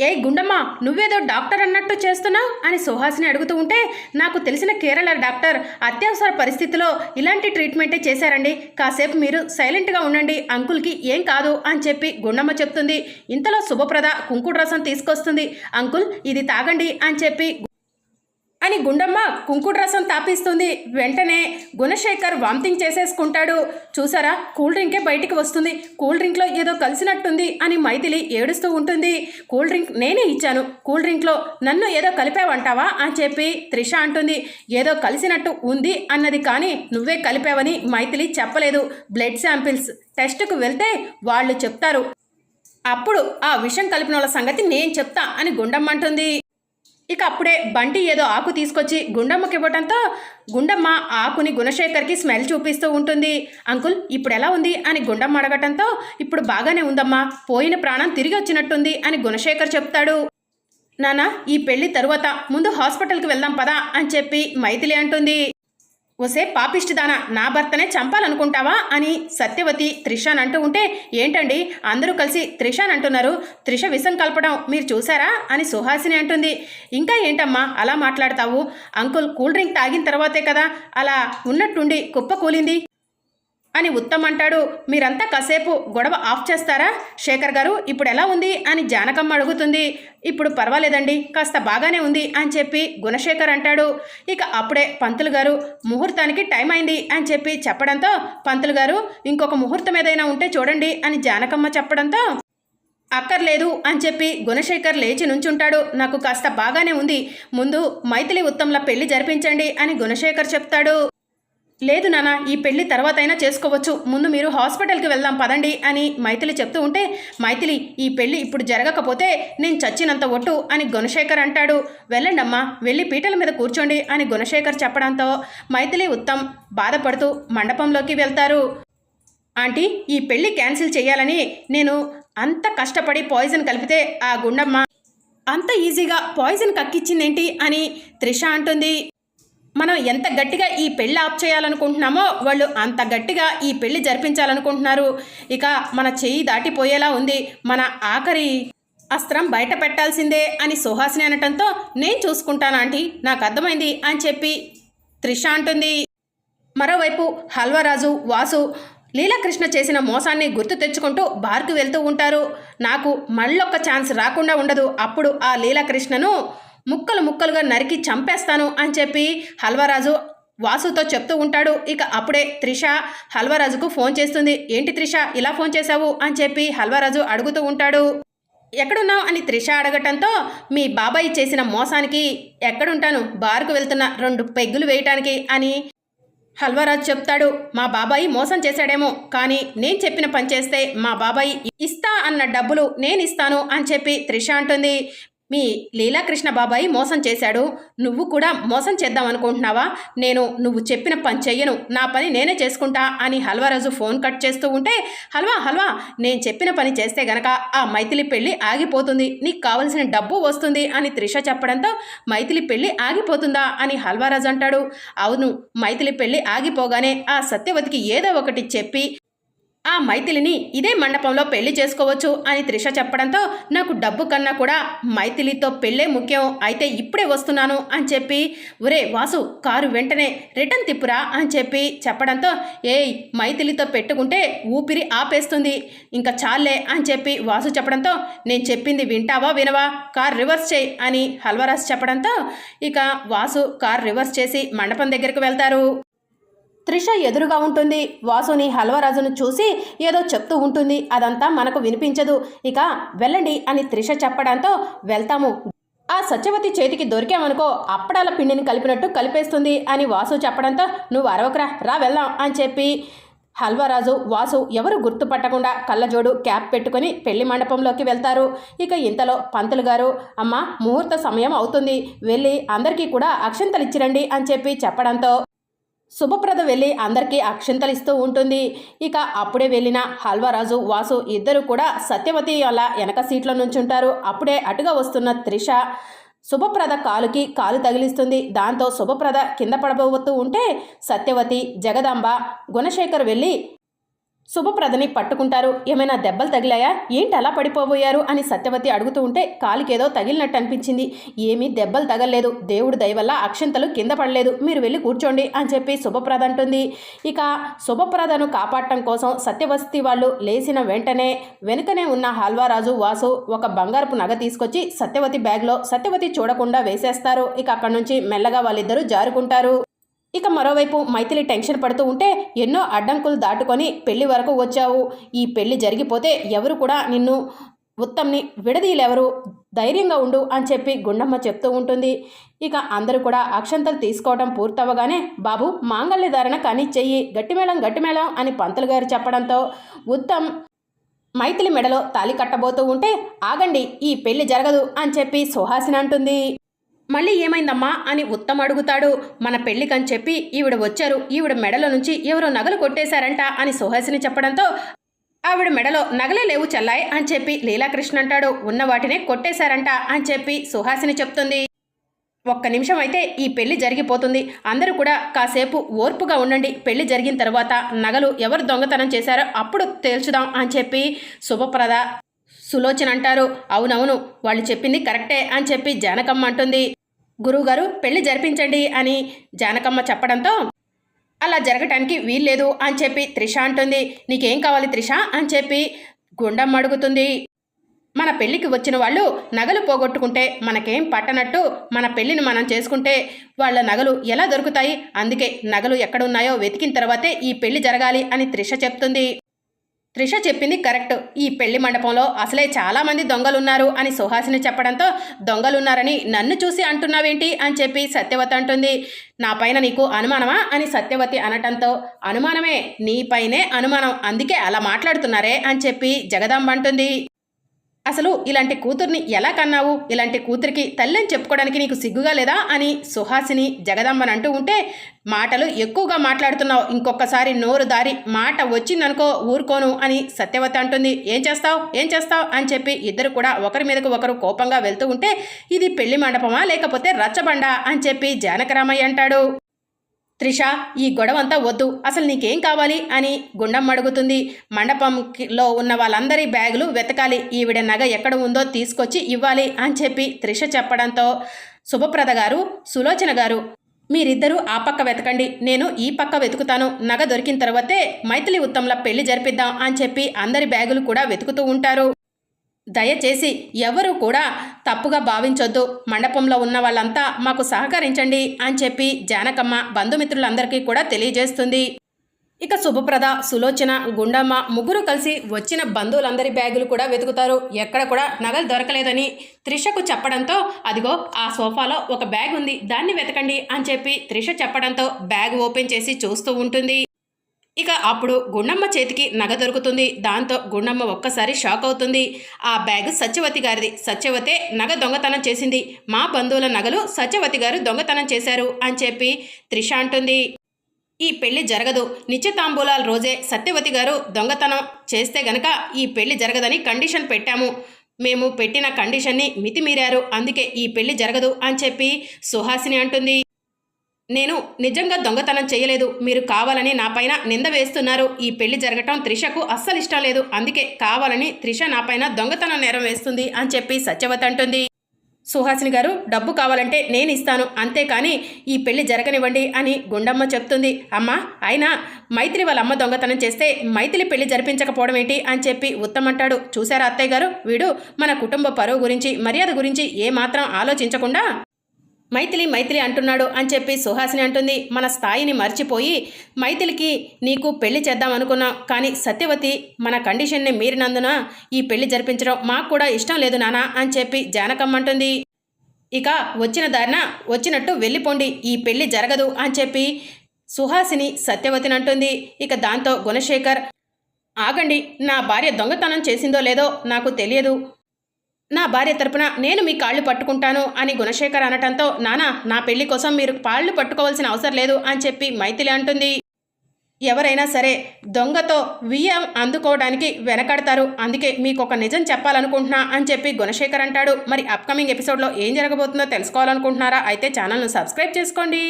ఏ గుండమ్మ నువ్వేదో డాక్టర్ అన్నట్టు చేస్తున్నావు? అని సుహాసిని అడుగుతూ ఉంటే నాకు తెలిసిన కేరళ డాక్టర్ అత్యవసర పరిస్థితిలో ఇలాంటి ట్రీట్మెంటే చేశారండి. కాసేపు మీరు సైలెంట్గా ఉండండి అంకుల్కి ఏం కాదు అని చెప్పి గుండమ్మ చెప్తుంది. ఇంతలో శుభప్రద కుంకుడు రసం తీసుకొస్తుంది. అంకుల్ ఇది తాగండి అని చెప్పి అని గుండమ్మ కుంకుడు రసం తాపిస్తుంది. వెంటనే గుణశేఖర్ వామితింగ్ చేసేసుకుంటాడు. చూసారా? కూల్ డ్రింకే బయటికి వస్తుంది. కూల్ డ్రింక్లో ఏదో కలిసినట్టుంది అని మైథిలి ఏడుస్తూ ఉంటుంది. కూల్ డ్రింక్ నేనే ఇచ్చాను. కూల్ డ్రింక్లో నన్ను ఏదో కలిపావంటావా? అని చెప్పి త్రిష అంటుంది. ఏదో కలిసినట్టు ఉంది అన్నది కానీ నువ్వే కలిపావని మైథిలి చెప్పలేదు. బ్లడ్ శాంపిల్స్ టెస్ట్కు వెళ్తే వాళ్ళు చెప్తారు. అప్పుడు ఆ విషయం కలిపిన వాళ్ళ సంగతి నేను చెప్తా అని గుండమ్మ అంటుంది. ఇక అప్పుడే బంటి ఏదో ఆకు తీసుకొచ్చి గుండమ్మకి ఇవ్వటంతో గుండమ్మ ఆకుని గుణశేఖర్కి స్మెల్ చూపిస్తూ ఉంటుంది. అంకుల్ ఇప్పుడు ఎలా ఉంది? అని గుండమ్మ అడగటంతో ఇప్పుడు బాగానే ఉందమ్మా పోయిన ప్రాణం తిరిగి వచ్చినట్టుంది అని గుణశేఖర్ చెప్తాడు. నానా ఈ పెళ్ళి తరువాత ముందు హాస్పిటల్కి వెళ్దాం పదా అని చెప్పి మైథిలి అంటుంది. ఒసే పాపిష్టిదానా నా భర్తనే చంపాలనుకుంటావా? అని సత్యవతి త్రిషాన్ అంటూ ఉంటే ఏంటండి? అందరూ కలిసి త్రిషాన్ అంటున్నారు త్రిష విషం కలపడం మీరు చూసారా అని సుహాసిని అంటుంది. ఇంకా ఏంటమ్మా? అలా మాట్లాడతావు? అంకుల్ కూల్ డ్రింక్ తాగిన తర్వాతే కదా? అలా ఉన్నట్టుండి కుప్ప కూలింది. అని ఉత్తమ్ అంటాడు. మీరంతా కాసేపు గొడవ ఆఫ్ చేస్తారా? శేఖర్ గారు ఇప్పుడు ఎలా ఉంది? అని జానకమ్మ అడుగుతుంది. ఇప్పుడు పర్వాలేదండి కాస్త బాగానే ఉంది అని చెప్పి గుణశేఖర్ అంటాడు. ఇక అప్పుడే పంతులు గారు ముహూర్తానికి టైం అయింది అని చెప్పి చెప్పడంతో పంతులు గారు ఇంకొక ముహూర్తం ఏదైనా ఉంటే చూడండి అని జానకమ్మ చెప్పడంతో అక్కర్లేదు అని చెప్పి గుణశేఖర్ లేచి నుంచుంటాడు. నాకు కాస్త బాగానే ఉంది. ముందు మైథిలి ఉత్తమ్ల పెళ్ళి జరిపించండి అని గుణశేఖర్ చెప్తాడు. లేదు నాన్న ఈ పెళ్ళి అయినా చేసుకోవచ్చు. ముందు మీరు హాస్పిటల్కి వెళ్దాం పదండి అని మైథిలి చెప్తూ ఉంటే మైథిలి ఈ పెళ్ళి ఇప్పుడు జరగకపోతే నేను చచ్చినంత ఒట్టు అని గుణశేఖర్ అంటాడు. వెళ్ళండమ్మా వెళ్ళి పీటల మీద కూర్చోండి అని గుణశేఖర్ చెప్పడంతో మైథిలి ఉత్తమ్ బాధపడుతూ మండపంలోకి వెళ్తారు. ఆంటీ ఈ పెళ్ళి క్యాన్సిల్ చేయాలని నేను అంత కష్టపడి పాయిజన్ కలిపితే ఆ గుండమ్మ అంత ఈజీగా పాయిజన్ కక్కిచ్చిందేంటి అని త్రిష అంటుంది. మనం ఎంత గట్టిగా ఈ పెళ్ళి ఆప్ చేయాలనుకుంటున్నామో వాళ్ళు అంత గట్టిగా ఈ పెళ్ళి జరిపించాలనుకుంటున్నారు. ఇక మన చెయ్యి దాటిపోయేలా ఉంది. మన ఆఖరి అస్త్రం బయట పెట్టాల్సిందే అని సుహాసిని అనటంతో నేను చూసుకుంటాను ఆంటీ. నాకు అర్థమైంది అని చెప్పి త్రిష అంటుంది. మరోవైపు హల్వరాజు వాసు లీలాకృష్ణ చేసిన మోసాన్ని గుర్తు తెచ్చుకుంటూ బార్కు వెళ్తూ ఉంటారు. నాకు మళ్ళొక్క ఛాన్స్ రాకుండా ఉండదు. అప్పుడు ఆ లీలాకృష్ణను ముక్కలు ముక్కలుగా నరికి చంపేస్తాను అని చెప్పి హల్వరాజు వాసుతో చెప్తూ ఉంటాడు. ఇక అప్పుడే త్రిష హల్వరాజుకు ఫోన్ చేస్తుంది. ఏంటి త్రిష ఇలా ఫోన్ చేశావు? అని చెప్పి హల్వరాజు అడుగుతూ ఉంటాడు. ఎక్కడున్నావు? అని త్రిష అడగటంతో మీ బాబాయ్ చేసిన మోసానికి ఎక్కడుంటాను? బార్కు వెళ్తున్న రెండు పెగ్గులు వేయటానికి అని హల్వరాజ్ చెప్తాడు. మా బాబాయి మోసం చేశాడేమో కానీ నేను చెప్పిన పని చేస్తే మా బాబాయి ఇస్తా అన్న డబ్బులు నేను ఇస్తాను అని చెప్పి త్రిష అంటుంది. మీ లీలాకృష్ణ బాబాయి మోసం చేశాడు. నువ్వు కూడా మోసం చేద్దాం అనుకుంటున్నావా? నేను నువ్వు చెప్పిన పని చెయ్యను. నా పని నేనే చేసుకుంటా అని హల్వారాజు ఫోన్ కట్ చేస్తూ ఉంటే హల్వా హల్వా నేను చెప్పిన పని చేస్తే గనక ఆ మైథిలి పెళ్ళి ఆగిపోతుంది. నీకు కావలసిన డబ్బు వస్తుంది అని త్రిష చెప్పడంతో మైథిలి పెళ్ళి ఆగిపోతుందా? అని హల్వారాజు అంటాడు. అవును మైథిలి పెళ్ళి ఆగిపోగానే ఆ సత్యవతికి ఏదో ఒకటి చెప్పి ఆ మైథిలిని ఇదే మండపంలో పెళ్ళి చేసుకోవచ్చు అని త్రిష చెప్పడంతో నాకు డబ్బు కన్నా కూడా మైథిలితో పెళ్ళే ముఖ్యం. అయితే ఇప్పుడే వస్తున్నాను అని చెప్పి ఒరే వాసు కారు వెంటనే రిటర్న్ తిప్పురా అని చెప్పి చెప్పడంతో ఏయ్ మైథిలితో పెట్టుకుంటే ఊపిరి ఆపేస్తుంది. ఇంకా చాలే అని చెప్పి వాసు చెప్పడంతో నేను చెప్పింది వింటావా వినవా? కార్ రివర్స్ చేయి అని హల్వరాజ్ చెప్పడంతో ఇక వాసు కార్ రివర్స్ చేసి మండపం దగ్గరికి వెళ్తారు. త్రిష ఎదురుగా ఉంటుంది. వాసుని హల్వరాజును చూసి ఏదో చెప్తూ ఉంటుంది. అదంతా మనకు వినిపించదు. ఇక వెళ్ళండి అని త్రిష చెప్పడంతో వెళ్తాము. ఆ సత్యవతి చేతికి దొరికామనుకో అప్పడాల పిండిని కలిపినట్టు కలిపేస్తుంది అని వాసు చెప్పడంతో నువ్వు అరవకరా రా వెళ్దాం అని చెప్పి హల్వరాజు వాసు ఎవరు గుర్తుపట్టకుండా కళ్ళజోడు క్యాప్ పెట్టుకొని పెళ్ళి మండపంలోకి వెళ్తారు. ఇక ఇంతలో పంతులు గారు అమ్మ ముహూర్త సమయం అవుతుంది. వెళ్ళి అందరికీ కూడా అక్షంతలు ఇచ్చిరండి అని చెప్పి చెప్పడంతో శుభప్రద వెళ్ళి అందరికీ అక్షింతలిస్తూ ఇస్తూ ఉంటుంది. ఇక అప్పుడే వెళ్ళిన హల్వరాజు వాసు ఇద్దరు కూడా సత్యవతి అలా వెనక సీట్లో నుంచుంటారు. అప్పుడే అటుగా వస్తున్న త్రిష శుభప్రద కాలుకి కాలు తగిలిస్తుంది. దాంతో శుభప్రద కింద పడబోతూ ఉంటే సత్యవతి జగదాంబ గుణశేఖర్ వెళ్ళి శుభప్రదని పట్టుకుంటారు. ఏమైనా దెబ్బలు తగిలాయా? ఏంటి అలా పడిపోబోయారు? అని సత్యవతి అడుగుతూ ఉంటే కాలికేదో తగిలినట్టు అనిపించింది. ఏమీ దెబ్బలు తగలలేదు. దేవుడి దయ వల్ల అక్షంతలు కింద పడలేదు. మీరు వెళ్ళి కూర్చోండి అని చెప్పి శుభప్రద అంటుంది. ఇక శుభప్రదను కాపాడటం కోసం సత్యవతి వాళ్ళు లేచిన వెంటనే వెనుకనే ఉన్న హల్వారాజు వాసు ఒక బంగారపు నగ తీసుకొచ్చి సత్యవతి బ్యాగ్లో సత్యవతి చూడకుండా వేసేస్తారు. ఇక అక్కడి నుంచి మెల్లగా వాళ్ళిద్దరూ జారుకుంటారు. ఇక మరోవైపు మైథిలి టెన్షన్ పడుతూ ఉంటే ఎన్నో అడ్డంకులు దాటుకొని పెళ్ళి వరకు వచ్చావు. ఈ పెళ్ళి జరిగిపోతే ఎవరు కూడా నిన్ను ఉత్తమ్ని విడదీయలేవరు. ధైర్యంగా ఉండు అని చెప్పి గుండమ్మ చెప్తూ ఉంటుంది. ఇక అందరూ కూడా అక్షంతలు తీసుకోవడం పూర్తవగానే బాబు మాంగళ్య ధారణ కానిచ్చెయ్యి గట్టిమేళం గట్టిమేళం అని పంతులు గారు చెప్పడంతో ఉత్తమ్ మైథిలి మెడలో తాలి కట్టబోతూ ఉంటే ఆగండి ఈ పెళ్ళి జరగదు అని చెప్పి సుహాసిని అంటుంది. మళ్ళీ ఏమైందమ్మా అని ఉత్తమ్ అడుగుతాడు. మన పెళ్ళికని చెప్పి ఈవిడ వచ్చారు. ఈవిడ మెడలో నుంచి ఎవరో నగలు కొట్టేశారంట అని సుహాసిని చెప్పడంతో ఆవిడ మెడలో నగలే లేవు చెల్లాయ్ అని చెప్పి లీలాకృష్ణ అంటాడు. ఉన్న వాటినే కొట్టేశారంట అని చెప్పి సుహాసిని చెప్తుంది. ఒక్క నిమిషం అయితే ఈ పెళ్ళి జరిగిపోతుంది. అందరూ కూడా కాసేపు ఓర్పుగా ఉండండి. పెళ్ళి జరిగిన తర్వాత నగలు ఎవరు దొంగతనం చేశారో అప్పుడు తేల్చుదాం అని చెప్పి శుభప్రద సులోచన అంటారు. అవునవును వాళ్ళు చెప్పింది కరెక్టే అని చెప్పి జానకమ్మ అంటుంది. గురువుగారు పెళ్ళి జరిపించండి అని జానకమ్మ చెప్పడంతో అలా జరగటానికి వీల్లేదు అని చెప్పి త్రిష అంటుంది. నీకేం కావాలి త్రిష? అని చెప్పి గుండమ్మ అడుగుతుంది. మన పెళ్ళికి వచ్చిన వాళ్ళు నగలు పోగొట్టుకుంటే మనకేం పట్టనట్టు మన పెళ్ళిని మనం చేసుకుంటే వాళ్ళ నగలు ఎలా దొరుకుతాయి? అందుకే నగలు ఎక్కడున్నాయో వెతికిన తర్వాతే ఈ పెళ్ళి జరగాలి అని త్రిష చెప్తుంది. త్రిష చెప్పింది కరెక్ట్. ఈ పెళ్ళి మండపంలో అసలే చాలామంది దొంగలున్నారు అని సుహాసిని చెప్పడంతో దొంగలున్నారని నన్ను చూసి అంటున్నావేంటి అని చెప్పి సత్యవతి అంటుంది. నా పైన నీకు అనుమానమా అని సత్యవతి అనటంతో అనుమానమే నీపైనే అనుమానం అందుకే అలా మాట్లాడుతున్నారే అని చెప్పి జగదాంబ అంటుంది. అసలు ఇలాంటి కూతుర్ని ఎలా కన్నావు? ఇలాంటి కూతురికి తల్లిని చెప్పుకోవడానికి నీకు సిగ్గుగా లేదా? అని సుహాసిని జగదమ్మని అంటూ ఉంటే మాటలు ఎక్కువగా మాట్లాడుతున్నావు. ఇంకొకసారి నోరు దారి మాట వచ్చిందనుకో ఊరుకోను అని సత్యవతి అంటుంది. ఏం చేస్తావు? ఏం చేస్తావు? అని చెప్పి ఇద్దరు కూడా ఒకరి మీదకు ఒకరు కోపంగా వెళ్తూ ఉంటే ఇది పెళ్ళి మండపమా? లేకపోతే రచ్చబండ? అని చెప్పి జానకరామయ్య అంటాడు. త్రిష ఈ గొడవంతా వద్దు. అసలు నీకేం కావాలి? అని గుండం అడుగుతుంది. మండపంలో ఉన్న వాళ్ళందరి బ్యాగులు వెతకాలి. ఈవిడ నగ ఎక్కడ ఉందో తీసుకొచ్చి ఇవ్వాలి అని చెప్పి త్రిష చెప్పడంతో శుభప్రద గారు సులోచన గారు మీరిద్దరూ ఆ పక్క వెతకండి. నేను ఈ పక్క వెతుకుతాను. నగ దొరికిన తర్వాతే మైథిలి ఉత్తమ్ల పెళ్ళి జరిపిద్దాం అని చెప్పి అందరి బ్యాగులు కూడా వెతుకుతూ ఉంటారు. దయచేసి ఎవరు కూడా తప్పుగా భావించొద్దు. మండపంలో ఉన్న వాళ్ళంతా మాకు సహకరించండి అని చెప్పి జానకమ్మ బంధుమిత్రులందరికీ కూడా తెలియజేస్తుంది. ఇక శుభప్రద సులోచన గుండమ్మ ముగ్గురు కలిసి వచ్చిన బంధువులందరి బ్యాగులు కూడా వెతుకుతారు. ఎక్కడ కూడా నగలు దొరకలేదని త్రిషకు చెప్పడంతో అదిగో ఆ సోఫాలో ఒక బ్యాగ్ ఉంది దాన్ని వెతకండి అని చెప్పి త్రిష చెప్పడంతో బ్యాగ్ ఓపెన్ చేసి చూస్తూ ఉంటుంది. ఇక అప్పుడు గుండమ్మ చేతికి నగ దొరుకుతుంది. దాంతో గుండమ్మ ఒక్కసారి షాక్ అవుతుంది. ఆ బ్యాగ్ సత్యవతి గారిది. సత్యవతే నగ దొంగతనం చేసింది. మా బంధువుల నగలు సత్యవతి గారు దొంగతనం చేశారు అని చెప్పి త్రిష అంటుంది. ఈ పెళ్ళి జరగదు. నిత్యతాంబూలాల రోజే సత్యవతి గారు దొంగతనం చేస్తే గనక ఈ పెళ్ళి జరగదని కండిషన్ పెట్టాము. మేము పెట్టిన కండిషన్ని మితిమీరారు. అందుకే ఈ పెళ్ళి జరగదు అని చెప్పి సుహాసిని అంటుంది. నేను నిజంగా దొంగతనం చేయలేదు. మీరు కావాలని నా పైన నింద వేస్తున్నారు. ఈ పెళ్ళి జరగటం త్రిషకు అస్సలు ఇష్టం లేదు. అందుకే కావాలని త్రిష నాపైన దొంగతనం నేరం వేస్తుంది అని చెప్పి సత్యవతి అంటుంది. సుహాసిని గారు డబ్బు కావాలంటే నేను ఇస్తాను. అంతేకాని ఈ పెళ్ళి జరగనివ్వండి అని గుండమ్మ చెప్తుంది. అమ్మ అయినా మైత్రి వాళ్ళ అమ్మ దొంగతనం చేస్తే మైత్రి పెళ్ళి జరిపించకపోవడం ఏంటి? అని చెప్పి ఉత్తమంటాడు. చూసారా అత్తయ్య గారు? వీడు మన కుటుంబ పరువు గురించి మర్యాద గురించి ఏమాత్రం ఆలోచించకుండా మైథిలి మైథిలి అంటున్నాడు అని చెప్పి సుహాసిని అంటుంది. మన స్థాయిని మర్చిపోయి మైథిలికి నీకు పెళ్ళి చేద్దాం అనుకున్నాం కానీ సత్యవతి మన కండిషన్ని మీరినందున ఈ పెళ్ళి జరిపించడం మాకు కూడా ఇష్టం లేదు నానా అని చెప్పి జానకమ్మ అంటుంది. ఇక వచ్చిన దారిన వచ్చినట్టు వెళ్ళిపోండి ఈ పెళ్ళి జరగదు అని చెప్పి సుహాసిని సత్యవతిని అంటుంది. ఇక దాంతో గుణశేఖర్ ఆగండి నా భార్య దొంగతనం చేసిందో లేదో నాకు తెలియదు. నా భార్య తరపున నేను మీ కాళ్ళు పట్టుకుంటాను అని గుణశేఖర్ అనటంతో నానా నా పెళ్ళి కోసం మీరు కాళ్ళు పట్టుకోవాల్సిన అవసరం లేదు అని చెప్పి మైథిలి అంటుంది. ఎవరైనా సరే దొంగతో వియ్యం అందుకోవడానికి వెనకడతారు. అందుకే మీకు ఒక నిజం చెప్పాలనుకుంటున్నా అని చెప్పి గుణశేఖర్ అంటాడు. మరి అప్కమింగ్ ఎపిసోడ్లో ఏం జరగబోతుందో తెలుసుకోవాలనుకుంటున్నారా? అయితే ఛానల్ను సబ్స్క్రైబ్ చేసుకోండి.